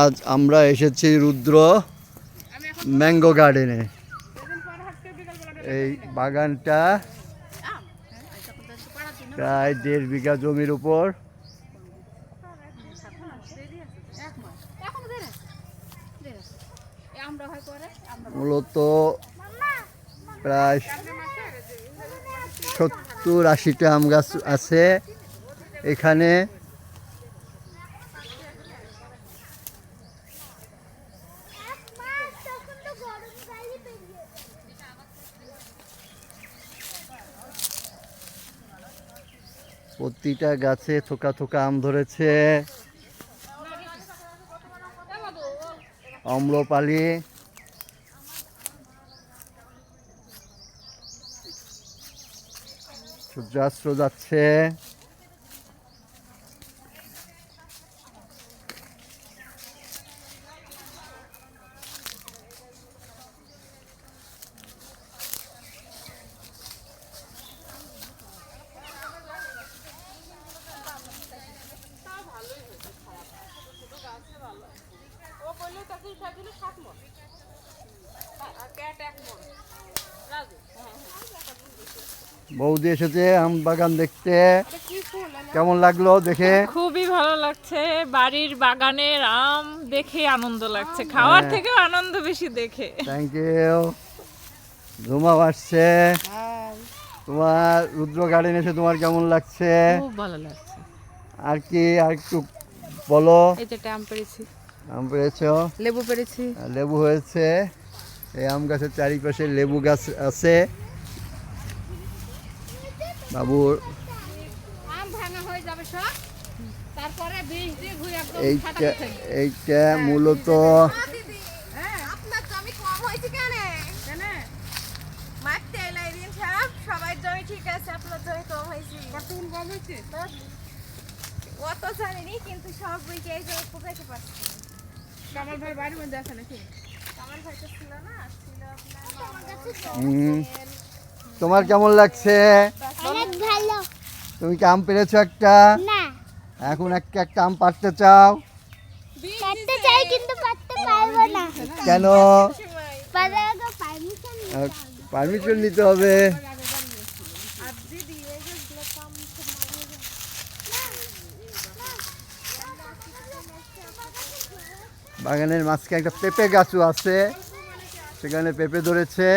আজ আমরা এসেছি রুদ্র ম্যাঙ্গো গার্ডেনে। এই বাগানটা প্রায় দেড় বিঘা জমির উপর। মূলত প্রায় সত্তর আশিটা আম গাছ আছে। এখানে প্রতিটা গাছে থোকা থোকা আম ধরেছে। অম্লপালি। সূর্যাস্ত যাচ্ছে। বৌদি এসেছে আম বাগান দেখতে। কেমন লাগল দেখে? খুবই ভালো লাগছে। বাড়ির বাগানের আম দেখে আনন্দ লাগছে। খাওয়ার হ্যাঁ। থেকেও আনন্দ বেশি দেখে। থ্যাংক ইউ ধুমাও আসছে। তোমার রুদ্র গার্ডেন এসে তোমার কেমন লাগছে? খুব ভালো লাগছে। আর কি আর একটু বলো। এই যে আম পেরেছি আম পেয়েছ লেবু পেরেছি। লেবু হয়েছে। এই আম গাছের চারিপাশে লেবু গাছ আছে। বাবুর আম ভাঙা হয়ে যাবে সব। তারপরে বীজ দিয়ে ঘুরে একদম এইটা এইটা মূলত আপনার জমি কম হয়েছে কেন? মারতে এলাই দিন সবাই জমি ঠিক আছে আপনার জমি কম হয়েছে। কতক্ষণ কম হয়েছে? অত জানিনি কিন্তু সব বইকে এই জমি কোথায় পাচ্ছি কামাল ভাই বাড়ির মধ্যে আছে নাকি? আমার হয়তো ছিল না ছিল আপনার তোমার কেমন লাগছে? অনেক ভালো। তুমি কি আম পেরেছ একটা? না। এখন একটা একটা আম পাড়তে চাও? পারতে চাই কিন্তু পারতে পারব না। কেন? পারমিশন নিতে হবে। বাগানের মাঝখানে একটা পেঁপে গাছও আছে। সেখানে পেঁপে ধরেছে।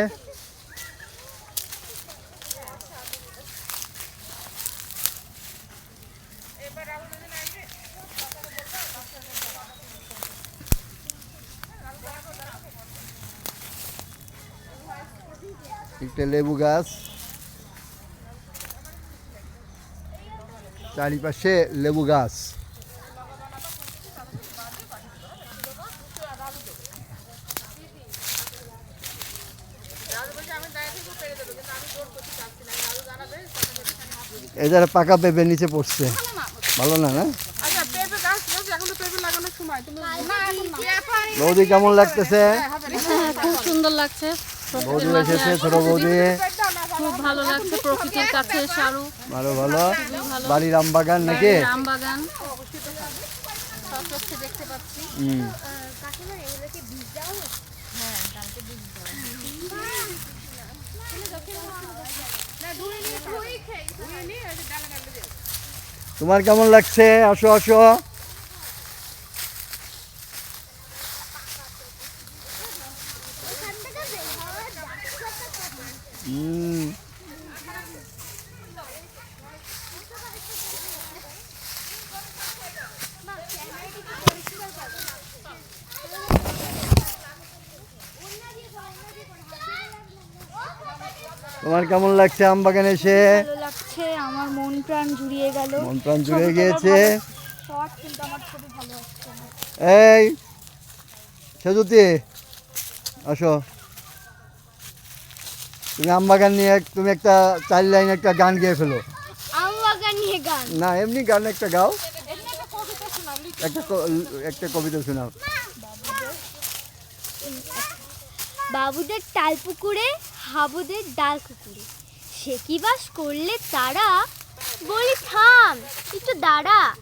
একটা লেবু গাছ। চারিপাশে লেবু গাছ। এই যারা পাকা পেঁপে নিচে পড়ছে। ভালো না না? আচ্ছা পেঁপে গাছ বলছি এখন তো পেঁপে লাগানোর সময়। তুমি বৌদি কেমন লাগতেছে? খুব সুন্দর লাগছে। বৌদি এসেছে ছোট বৌদি। খুব ভালো লাগছে প্রকৃতির কাছে এসে আরও। ভালো ভালো। বাড়ির আম বাগান নাকি? আম বাগান স্বচ্ছ দেখতে পাচ্ছি। হুম। কাকিমা এগুলোকে বীজ দেওয়া হচ্ছে? হ্যাঁ তোমার কেমন লাগছে? আসো আসো। হুম তোমার কেমন লাগছে আম বাগানে এসে? ভালো লাগছে আমার মন প্রাণ জুড়িয়ে গেল। মন প্রাণ জুড়ে গিয়েছে। শর্ট কিন্তু আমার খুবই ভালো লাগছে এই সেজুতি আসো। তুমি আম বাগান নিয়ে তুমি একটা চার লাইন একটা গান গেয়ে ফেলো। আম বাগান নিয়ে গান? না এমনি গান একটা গাও। একটা একটা কবিতা শোনাও। বাবুদের তাল পুকুরে হাবুদের ডাল কুকুরে। সে কি বাস করলে তারা? বলি, থাম, একটু দাঁড়া।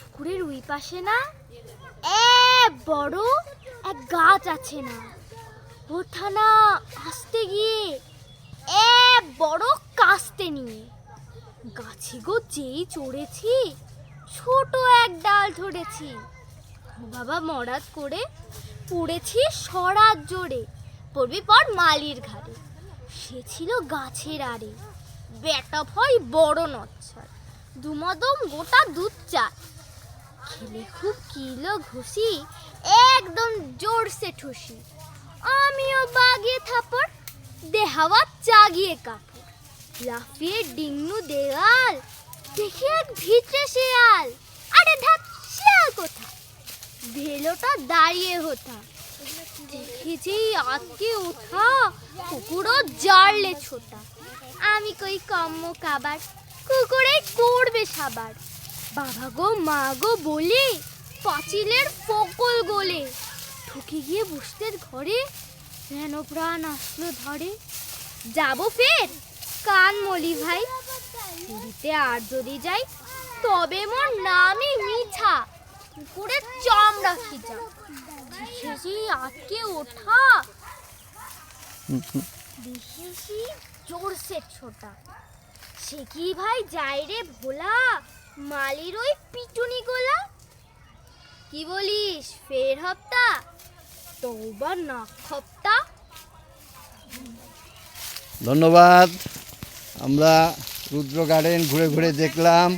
পুকুরের ওই পাশে না? এ বড় এক গাছ আছে না? ওঠা না আসতে গিয়ে। এ বড় কাস্তে নিয়ে। গাছে গো যেই চড়েছি, ছোট এক ডাল ধরেছি। বাবা মরাদ করে পড়েছি সরাত জোরে। পড়বি পর মালির ঘাড়ে। সে ছিল গাছের আড়ে। বেটা ভয় বড় নচ্ছর। দুমদম গোটা দুধ চা খেলে খুব কিলো ঘুষি, একদম জোরসে ঠুসি। আমিও বাগিয়ে থাপড়, দেহাওয়া চাগিয়ে কাপড়। লাফিয়ে ডিঙ্গু দেওয়াল দেখি এক ভিতরে শেয়াল। আরে ধাপ শেয়াল কোথা ভেলোটা দাঁড়িয়ে দেখেছি আজকে ওঠা কুকুরও জারলে ছোটা। আমি কই কম্ম কাবার, কুকুরে করবে সাবার। বাবা গো, মা গো, বলে পাঁচিলের ফকল গোলে। ঠকে গিয়ে বসতে ঘরে যেন প্রাণ আসলো ধরে। যাব ফের? কান মলি ভাই পুরীতে আর যদি যাই, তবে মোর নামই মিছা কুকুরের চামড়া খিচা দেখেছি আটকে ওঠা। দেখেছি জোরসে ছোটা। সে কি ভাই যাই রে ভোলা? মালির ওই পিটুনি গোলা? কি বলিস, ফের হপ্তা? তৌবা না খপ্তা ধন্যবাদ। আমরা রুদ্র গার্ডেন ঘুরে ঘুরে দেখলাম।